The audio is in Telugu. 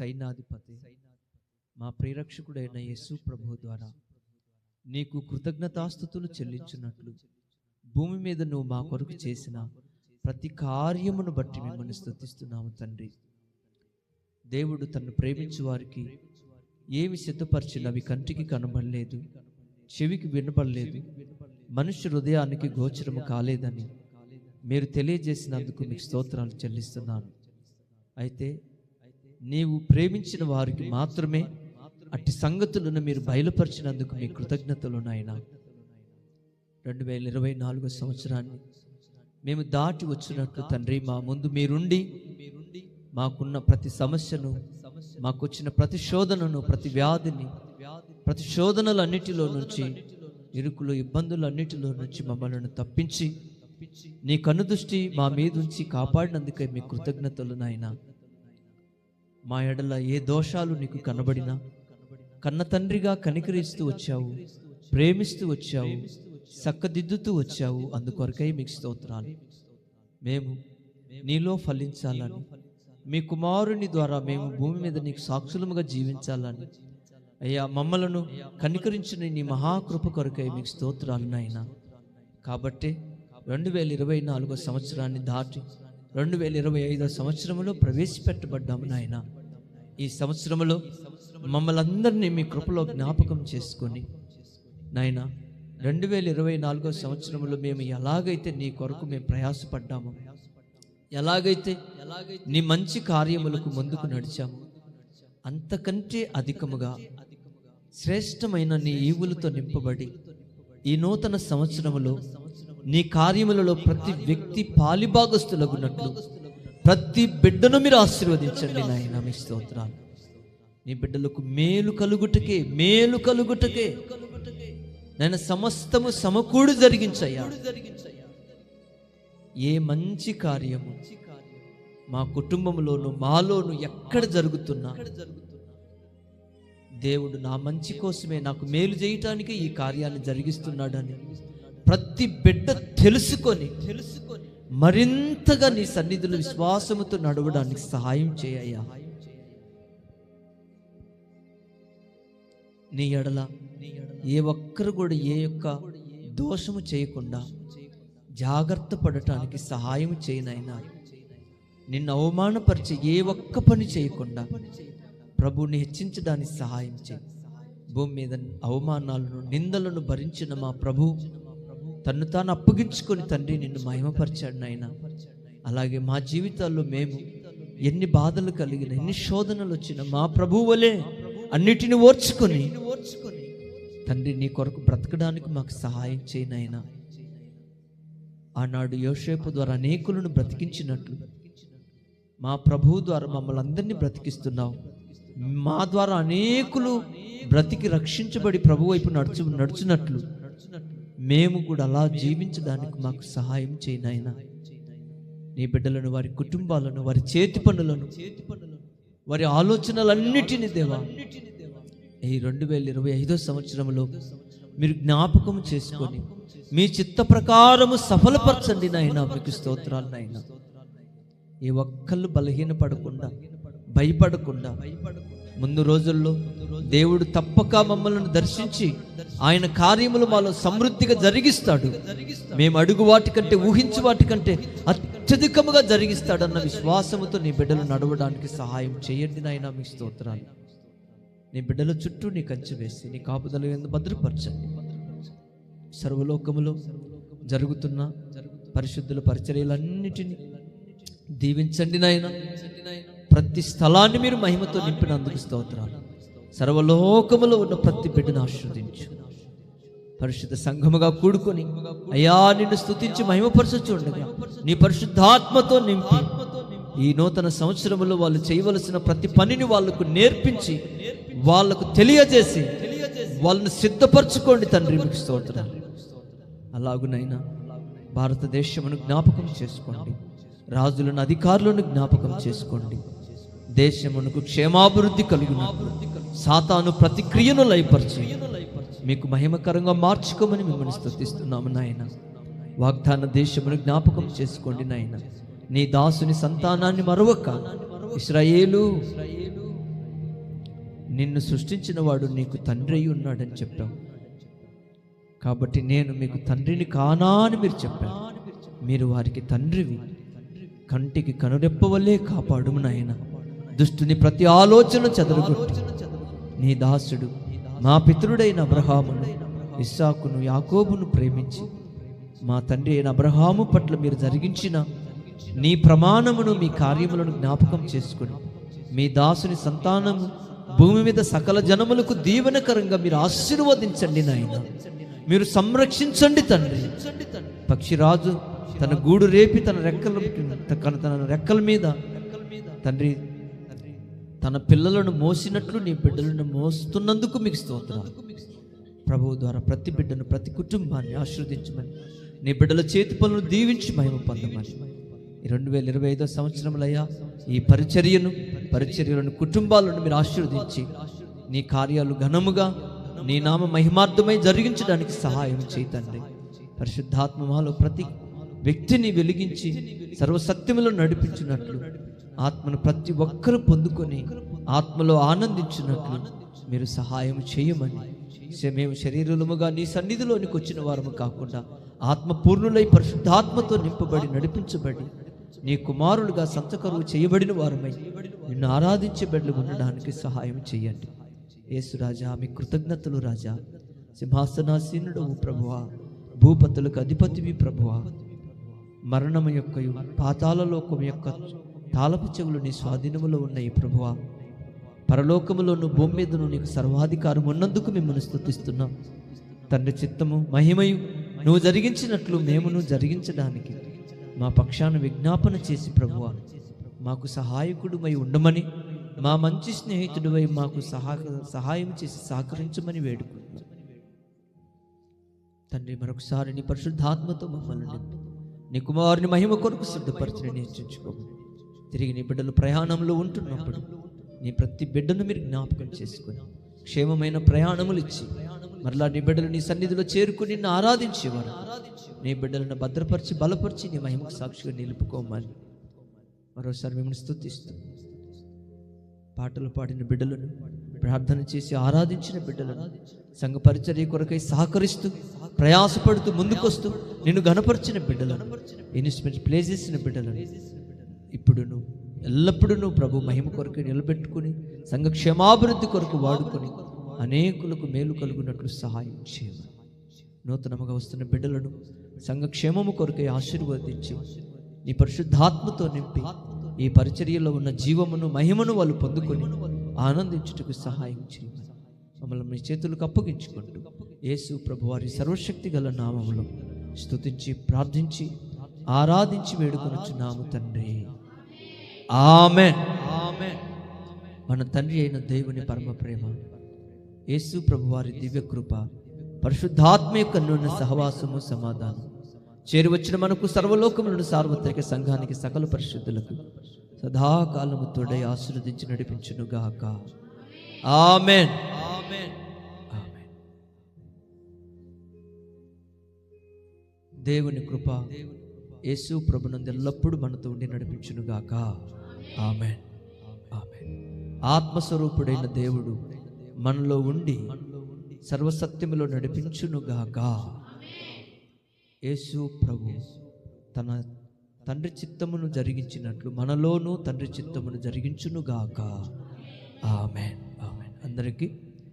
సైన్యాధిపతి మా ప్రేరక్షకుడైన యేసు ప్రభు ద్వారా నీకు కృతజ్ఞతాస్థుతులు చెల్లించున్నట్లు భూమి మీద నువ్వు మా కొరకు చేసిన ప్రతి కార్యమును బట్టి మిమ్మల్ని స్థుతిస్తున్నాము తండ్రి. దేవుడు తన్ను ప్రేమించు వారికి ఏమి సిద్ధపరిచినవి కంటికి కనబడలేదు చెవికి వినపడలేదు మనుష్య హృదయానికి గోచరము కాలేదని మీరు తెలియజేసినందుకు మీకు స్తోత్రాలు చెల్లిస్తున్నాను. అయితే నీవు ప్రేమించిన వారికి మాత్రమే అట్టి సంగతులను మీరు బయలుపరిచినందుకు మీ కృతజ్ఞతలు నాయన. రెండు వేల ఇరవై నాలుగో సంవత్సరాన్ని మేము దాటి వచ్చినట్లు తండ్రి మా ముందు మీరుండి మాకున్న ప్రతి సమస్యను మాకొచ్చిన ప్రతి శోధనను ప్రతి వ్యాధిని ప్రతి శోధనలన్నిటిలో నుంచి ఇరుకులు ఇబ్బందులన్నిటిలో నుంచి మమ్మల్ని తప్పించి నీ కనుదృష్టి మా మీద ఉంచి కాపాడినందుకే మీ కృతజ్ఞతలు నాయనా. మా ఎడల ఏ దోషాలు నీకు కనబడినా కన్న తండ్రిగా కనికరిస్తూ వచ్చావు ప్రేమిస్తూ వచ్చావు చక్కదిద్దుతూ వచ్చావు అందుకొరకై మీకు స్తోత్రాలు. మేము నీలో ఫలించాలని మీ కుమారుని ద్వారా మేము భూమి మీద నీకు సాక్షులముగా జీవించాలని. అయ్యా మమ్మలను కనికరించిన నీ మహాకృప కొరకై మీకు స్తోత్రాలు నాయనా. కాబట్టి రెండు వేల ఇరవై నాలుగో సంవత్సరాన్ని దాటి రెండు వేల ఇరవై ఐదో సంవత్సరంలో ప్రవేశపెట్టబడ్డాము నాయన. ఈ సంవత్సరంలో మమ్మల్ని అందరినీ మీ కృపలో జ్ఞాపకం చేసుకొని నాయన రెండు వేల ఇరవై నాలుగో సంవత్సరంలో మేము ఎలాగైతే నీ కొరకు మేము ప్రయాసపడ్డామో ఎలాగైతే నీ మంచి కార్యములకు ముందుకు నడిచాము అంతకంటే అధికముగా శ్రేష్టమైన నీ ఈవులతో నింపబడి ఈ నూతన సంవత్సరములో నీ కార్యములలో ప్రతి వ్యక్తి పాలిభాగస్తులగునట్లు ప్రతి బిడ్డను మీరు ఆశీర్వదించండి నాయన మీ స్తోత్రాలు. నీ బిడ్డలకు మేలు కలుగుటకే మేలు కలుగుటకే. నేను సమస్తము సమకూడు జరిగించయ్యా. ఏ మంచి కార్యము మా కుటుంబంలోను మాలోను ఎక్కడ జరుగుతున్నా దేవుడు నా మంచి కోసమే నాకు మేలు చేయటానికి ఈ కార్యాన్ని జరిగిస్తున్నాడని ప్రతి బిడ్డ తెలుసుకొని తెలుసుకొని మరింతగా నీ సన్నిధిలో విశ్వాసముతో నడవడానికి సహాయం చేయయ్యా నీ ఎడల ఏ ఒక్కరు కూడా ఏ యొక్క దోషము చేయకుండా జాగ్రత్త పడటానికి సహాయం చేయనైనా నిన్ను అవమానపరిచే ఏ ఒక్క పని చేయకుండా ప్రభుని హెచ్చించడానికి సహాయం చేయి. భూమి మీద అవమానాలను నిందలను భరించిన మా ప్రభు తను తాను అప్పగించుకొని తండ్రి నిన్ను మహిమపరిచాడు నాయన. అలాగే మా జీవితాల్లో మేము ఎన్ని బాధలు కలిగిన ఎన్ని శోధనలు వచ్చిన మా ప్రభువులే అన్నిటిని ఓర్చుకొని తండ్రి నీ కొరకు బ్రతకడానికి మాకు సహాయం చేయనైనా ఆనాడు యోషేపు ద్వారా అనేకులను బ్రతికించినట్లు మా ప్రభువు ద్వారా మమ్మల్ని అందరినీ బ్రతికిస్తున్నావు. మా ద్వారా అనేకులు బ్రతికి రక్షించబడి ప్రభు వైపు నడుచు నడుచున్నట్లు మేము కూడా అలా జీవించడానికి మాకు సహాయం చేయనైనా నీ బిడ్డలను వారి కుటుంబాలను వారి చేతి పనులను చేతి పనులను వారి ఆలోచనలన్నిటినీ దేవా ఈ రెండు వేల ఇరవై ఐదో సంవత్సరంలో మీరు జ్ఞాపకం చేసుకొని మీ చిత్త ప్రకారము సఫలపరచండి నాయన. మీకు స్తోత్రాలు నాయన. ఏ ఒక్కళ్ళు బలహీన పడకుండా భయపడకుండా ముందు రోజుల్లో దేవుడు తప్పక మమ్మల్ని దర్శించి ఆయన కార్యములు మాలో సమృద్ధిగా జరిగిస్తాడు. మేము అడుగు వాటికంటే ఊహించు వాటికంటే అత్యధికముగా జరిగిస్తాడన్న విశ్వాసముతో నీ బిడ్డలు నడవడానికి సహాయం చేయండి నాయన మీ స్తోత్రాలు. నీ బిడ్డల చుట్టూ నీ కంచె వేసి నీ కాపుదల ఎందు భద్రపరచండి. సర్వలోకములో జరుగుతున్న పరిశుద్ధుల పరిచర్యలన్నిటినీ దీవించండి నాయన. ప్రతి స్థలాన్ని మీరు మహిమతో నింపినందుకు స్తోత్రాలు. సర్వలోకములో ఉన్న ప్రతి బిడ్డను ఆశ్రవదించు. పరిశుద్ధ సంఘముగా కూడుకొని అయ్యా నిన్ను స్తుతించి మహిమపరచుచుండగా నీ పరిశుద్ధాత్మతో నింపి ఈ నూతన సంవత్సరములో వాళ్ళు చేయవలసిన ప్రతి పనిని వాళ్ళకు నేర్పించి వాళ్ళకు తెలియజేసి వాళ్ళని సిద్ధపరచుకోండి తండ్రి మీకు స్తోత్రాలు. అలాగునైనా భారతదేశమును జ్ఞాపకం చేసుకోండి. రాజులను అధికారులను జ్ఞాపకం చేసుకోండి. దేశమునకు క్షేమాభివృద్ధి కలిగిన సాతాను ప్రతిక్రియను లయపరిచి మీకు మహిమకరంగా మార్చుకోమని మిమ్మల్ని స్థుతిస్తున్నాము నాయన. వాగ్దాన దేశమును జ్ఞాపకం చేసుకోండి నాయన. నీ దాసుని సంతానాన్ని మరొక ఇస్రాయేలు నిన్ను సృష్టించిన వాడు నీకు తండ్రి అయి ఉన్నాడని చెప్పావు. కాబట్టి నేను మీకు తండ్రిని కానా అని మీరు చెప్పారు. మీరు వారికి తండ్రివి. కంటికి కనురెప్పవలే కాపాడుము నాయన. దుష్టుని ప్రతి ఆలోచన చదరగొట్టు. నీ దాసుడు మా పితరుడైన అబ్రహామును ఇస్సాకును యాకోబును ప్రేమించి మా తండ్రి అయిన అబ్రహాము పట్ల మీరు జరిగించిన నీ ప్రమాణమును మీ కార్యములను జ్ఞాపకం చేసుకుని మీ దాసుని సంతానము భూమి మీద సకల జనములకు దీవెనకరంగా మీరు ఆశీర్వదించండి నాయన. మీరు సంరక్షించండి తండ్రి. పక్షిరాజు తన గూడు రేపి తన రెక్కల తన తన రెక్కల మీద తండ్రి తన పిల్లలను మోసినట్లు నీ బిడ్డలను మోస్తున్నందుకు మీకు స్తోత్రం ప్రభువు ద్వారా ప్రతి బిడ్డను ప్రతి కుటుంబాన్ని ఆశీర్వదించమని నీ బిడ్డల చేతి పనులు దీవించి మహిమ పొందమని. ఈ రెండు వేల ఇరవై ఐదో సంవత్సరములయ్యా ఈ పరిచర్యను పరిచర్యలను కుటుంబాలను మీరు ఆశీర్వదించి నీ కార్యాలు ఘనముగా నీ నామ మహిమార్థమై జరిగించడానికి సహాయం చేయతండి పరిశుద్ధాత్మలో ప్రతి వ్యక్తిని వెలిగించి సర్వసత్యములో నడిపించినట్లు ఆత్మను ప్రతి ఒక్కరూ పొందుకొని ఆత్మలో ఆనందించినట్లు మీరు సహాయం చేయమని. మేము శరీరముగా నీ సన్నిధిలోనికి వచ్చిన వారము కాకుండా ఆత్మ పూర్ణులై పరిశుద్ధాత్మతో నింపబడి నడిపించబడి నీ కుమారులుగా సంతకరువు చేయబడిన వారమై నిన్ను ఆరాధించే బిడ్డలు ఉండడానికి సహాయం చేయండి. యేసు రాజా మీ కృతజ్ఞతలు రాజా. సింహాసనాసీనుడు ప్రభువా భూపతులకు అధిపతివి ప్రభువా. మరణము యొక్క పాతాల లోకం యొక్క తాళపు చెవులు నీ స్వాధీనములో ఉన్నాయి ప్రభువా. పరలోకములోను భూమి మీదను నీకు సర్వాధికారం ఉన్నందుకు మిమ్మల్ని స్తుతిస్తున్నాం. తండ్రి చిత్తము మహిమయు నువ్వు జరిగించినట్లు మేమును జరిగించడానికి మా పక్షాన విజ్ఞాపన చేసి ప్రభువ మాకు సహాయకుడుమై ఉండమని మా మంచి స్నేహితుడివై మాకు సహా సహాయం చేసి సహకరించమని వేడుకుంటున్నాం. తండ్రి మరొకసారి నీ పరిశుద్ధాత్మతో మమ్మల్ని నీ కుమారుని మహిమ కొరకు సిద్ధపరచని నిశ్చయించుకోము తిరిగి నీ బిడ్డలు ప్రయాణంలో ఉంటున్నప్పుడు నీ ప్రతి బిడ్డను మీరు జ్ఞాపకం చేసుకుని క్షేమమైన ప్రయాణములు ఇచ్చి మరలా నీ బిడ్డలు నీ సన్నిధిలో చేరుకుని నిన్ను ఆరాధించేవారు. నీ బిడ్డలను భద్రపరిచి బలపరిచి నీ మహిమకు సాక్షిగా నిలుపుకోమని మరోసారి మిమ్మల్ని స్థుతిస్తూ పాటలు పాడిన బిడ్డలను ప్రార్థన చేసి ఆరాధించిన బిడ్డలను సంఘ పరిచర్య కొరకై సహకరిస్తూ ప్రయాసపడుతూ ముందుకొస్తూ నిన్ను గనపరిచిన బిడ్డలను ఇన్స్ట్రుమెంట్స్ ప్లే చేసిన బిడ్డలను ఇప్పుడును ఎల్లప్పుడూ ప్రభు మహిమ కొరకు నిలబెట్టుకుని సంఘ క్షేమాభివృద్ధి కొరకు వాడుకొని అనేకులకు మేలు కలుగునట్లు సహాయం చేయమని. నూతనముగా వస్తున్న బిడ్డలను సంఘ క్షేమము కొరకై ఆశీర్వదించి నీ పరిశుద్ధాత్మతో నింపి ఈ పరిచర్యలో ఉన్న జీవమును మహిమను వాళ్ళు పొందుకొని ఆనందించుటకు సహాయం చేయమని. మమ్మల్ని మీ చేతులకు అప్పగించుకుంటూ యేసు ప్రభు వారి సర్వశక్తి గల నామములో స్తుతించి ప్రార్థించి ఆరాధించి వేడుకొనుచున్నాము తండ్రి. ఆమె ఆమె మన తండ్రి అయిన దేవుని పరమ ప్రేమ యేసు ప్రభు వారి దివ్య కృప పరిశుద్ధాత్మ యొక్క నూనె సహవాసము సమాధానం. చేరువచ్చిన మనకు సర్వలోకములను సార్వత్రిక సంఘానికి సకల పరిశుద్ధులకు సదాకాలము తోడై ఆశీర్వదించి నడిపించునుగాక ఆమెన్. ఆమెన్. దేవుని కృప యేసు ప్రభునందు ఎల్లప్పుడూ మనతో ఉండి నడిపించునుగాక ఆమె ఆత్మస్వరూపుడైన దేవుడు మనలో ఉండి సర్వసత్యములో నడిపించునుగాక. యేసు ప్రభు తన తండ్రి చిత్తమును జరిగించినట్లు మనలోనూ తండ్రి చిత్తమును జరిగించునుగాక. ఆమె ఆమె అందరికీ